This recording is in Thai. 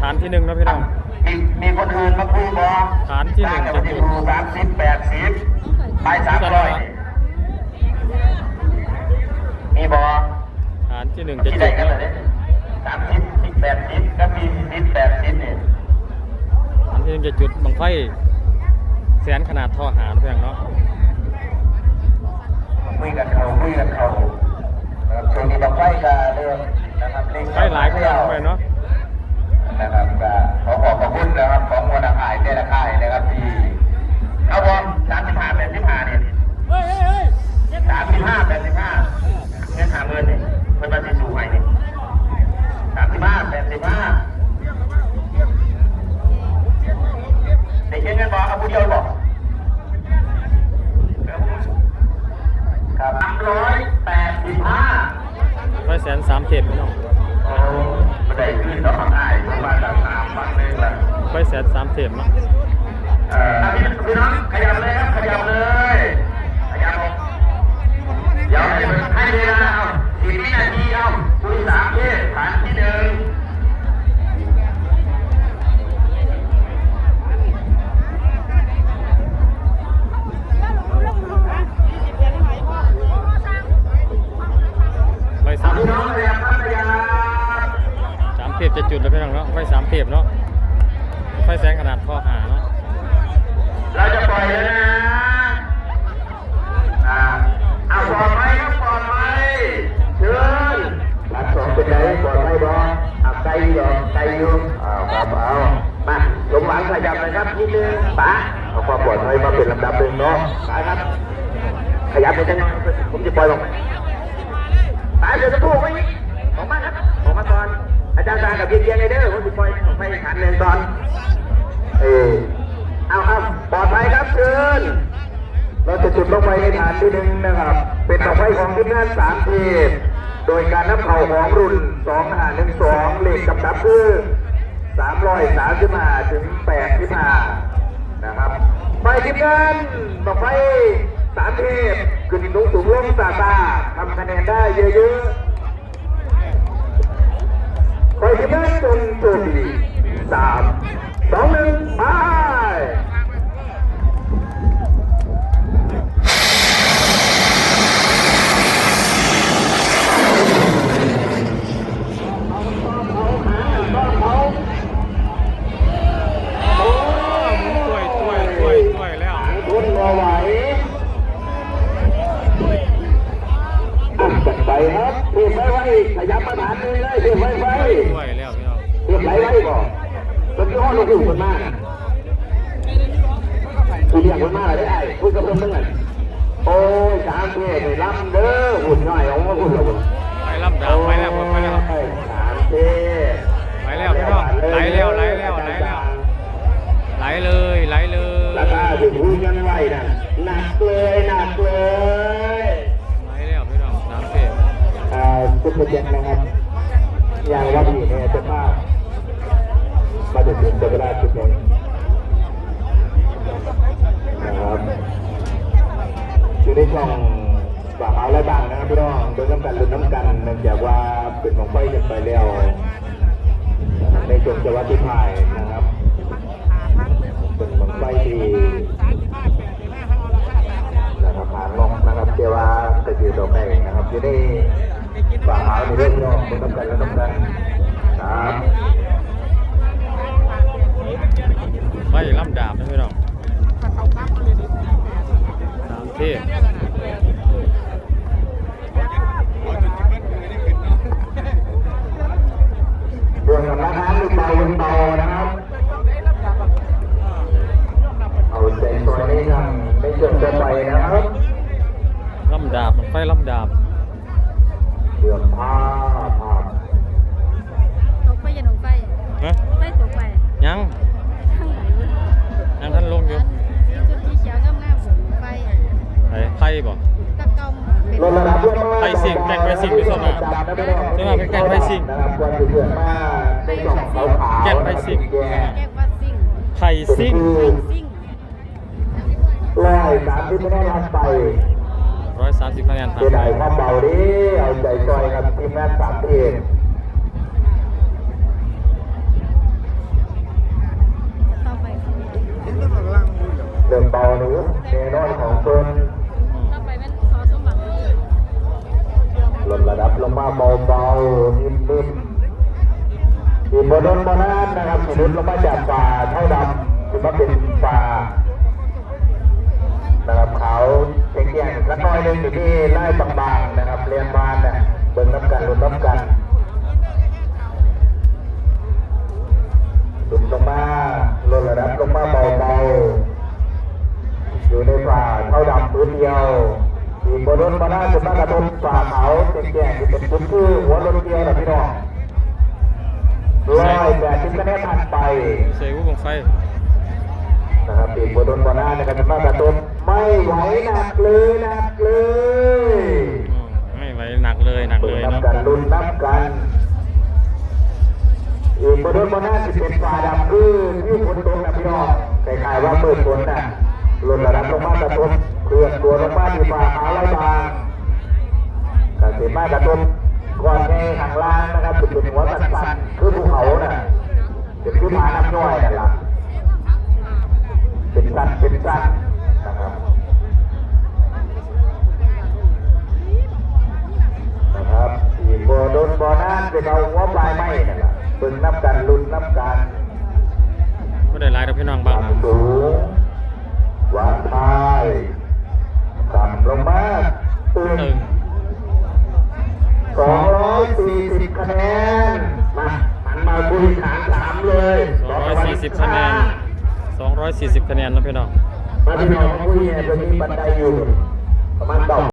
ไฟจะจุดฐานที่หนึ่งนะพี่น้อง มีมีคนอื่นมาคุยบอฐานที่หนึ่ง จะจะจุจุดดสามสิบแปดสิบไปสามร้อยมีบอฐานที่หนึ่งจะที่จุได้ดกันนะเลยสามสิบสิบแปดสิบก็มีสิบแปดสิบเนี่ยฐานที่หนึ่งจะจุดบังไฟแสนขนาดท่อหานะพี่น้องเนาะคุยกันเขาคุยกันเขานะครับช่วงนี้เราไฟกันเรื่องนะครับเร่งไฟหลายพี่น้องไปเนาะ นะครับก็ขอขอบพระคุณนะครับของมวลอาคายเจ้าค่ายนะครับที่เอาบอลสามสิบห้าเป็นสิบห้าเนี่ยสามสิบห้าเป็นสิบห้าเงินหาเงินเนี่ยมันมาสิสูงไงเนี่ยสามสิบห้าเป็นสิบห้าเด็กเงินบอกเอาผู้เดียวบอกครับสามร้อยแปดสิบห้าไฟแสนสามเทปพี่น้อง ไปแสนสามเทปเนาะเอ่อพี่พี่น้องขยับเลยครับขยับ ขยับเลยครับนิดนึงป๋าเอาความปลอดภัยมาเป็นลำดับหนึ่งเนาะป๋าครับ ขยับไปจังผมจะปล่อยลงป๋าเดี๋ยวจะพูดไว้ออกมาครับออกมาก่อน อาจารย์ตากับเบียร์เบียร์ไงเด้อผมจะปล่อยออกไปขันหนึ่งตอนเออเอาครับปลอดภัยครับเชิญเราจะจุดลงไปในฐานที่หนึ่งนะครับ เป็นดอกไม้ของทีมงานสามทีมโดยการนับเข่าของรุ่นสองหาหนึ่งสองเลขกำดับคือ สามร้อยสามสิบห้าถึงแปดสิบห้านะครับไปทีมงานดอไปสามเทพขึ้นสูงสูงลงตาตาทำคะแนนได้เยอะๆไปที่แม่จนโชคดีสาม ว้ขยับมาฐานเลยเลยเพียไฟไว้ถ้วยแล้วพี่น้องเพียไฟไฟก่อนจนที่ห้องเราอยู่คนมากคุณเรียกคนมากเลยได้คุยกับเพื่อนเมื่อไงโอ้ยสามเพียบลำเด้อหุ่นหน่อยเอาหุ่นเรา ซุปเปอร์เจ็ตนะครับยางว่าดีเนี่ยจะภาพมาถึงถึงเวลาจุดนี้นะครับอยู่ในช่องฝากเอาและบางนะครับพี่น้องโดยน้ำกันหรือน้ำกันเนื่องจากว่าเป็นของไฟกันไปแล้วในช่วงจังหวะที่ผ่านนะครับเป็นของไฟที่นะครับหางลงนะครับเจ้าว่าจะอยู่ตรงไหนนะครับอยู่ใน ฝากเอาในเรื่องน้องโดยน้ำกันและน้ำกันครับไปลำดาบนะพี่น้องสามเทปเรื่องของราคาลูกเบาลูกเบานะครับเอาใจซอยนี้ทำในช่วงต่อไปนะครับลำดาบไฟลำดาบ เรื่องผ้าผ้าตกไปอย่าลงไปฮะไปตกไปยังข้างไหนวะยังท่านลงอยู่สีจุดที่เขียวงามงามผมไปไอ้ไฟบ่ตะกอมเป็นลดระดับลงมาไปสิ่งแกล้งไปสิ่งที่สุดนะใช่ไหมเป็นแกล้งไปสิ่งนะครับควรจะเพื่อนมาในช่องขาวขาวแกล้งไปสิ่งแก้วัดซิ่งไข่ซิ่งไข่ซิ่งร้อยสามที่ไม่ได้รับไป ร้อยสามสิบคะแนนครับเสียดายความเบาดิเอาใจช่วยครับทีมงานสามทีมเดินเบาหรือเนนอนของตนลดระดับลงมาเบาๆนิ่มๆอีกบนบนนั้นนะครับสุนลงมาจากป่าเท่าดำถือว่าเป็นป่า หน่อยหนึงอยู่ที่ไร่บางๆนะครับเรียนบ้านเนี่ยเบิ่งน้ำกันลุ้นน้ำกันลุ้นลงมาลดระดับลงมาเบาๆอยู่ในป่าเท่าดำพื้นเดียวอีกบนรถบนนั้นจะมากระทบป่าเขาเชียงแก่ที่เป็นจุดคือหัวรถเดียวนะพี่น้องร้อยแปดสิบคะแนนผ่านไปใส่วุ้งไฟนะครับปีกบดนบอนานะครับเป็นมากระตุ้น ไม่ไหวหนักเลยหนักเลยอืมไม่ไหวหนักเลยหนักเลยนับเนาะกันลุ้นนับกันอีกบดนบอนาสิเป็นฝ่าดำคือที่ฝนตกนะพี่น้องคล้ายๆว่าเปิดฝนน่ะลดระดับลงมากระตุ้นเคลื่อนตัวลงมาที่ฝ่าขาไหลบางกสิมากระตุ้น เป็นเอาหัวปลายไม้นั่นแหละเบิ่งนับกันลุ้นนับกันก็ได้หลายกับพี่น้องบ้างนะต่ำสูงหวานท้ายต่ำลงมาตึงตึงสองร้อยสี่สิบคะแนน มาหันมาคุยฐานถามเลย240คะแนน240คะแนนนะพี่น้องมาที่น้องคุยเนี่ยจะมีบันไดอยู่ประมาณสอง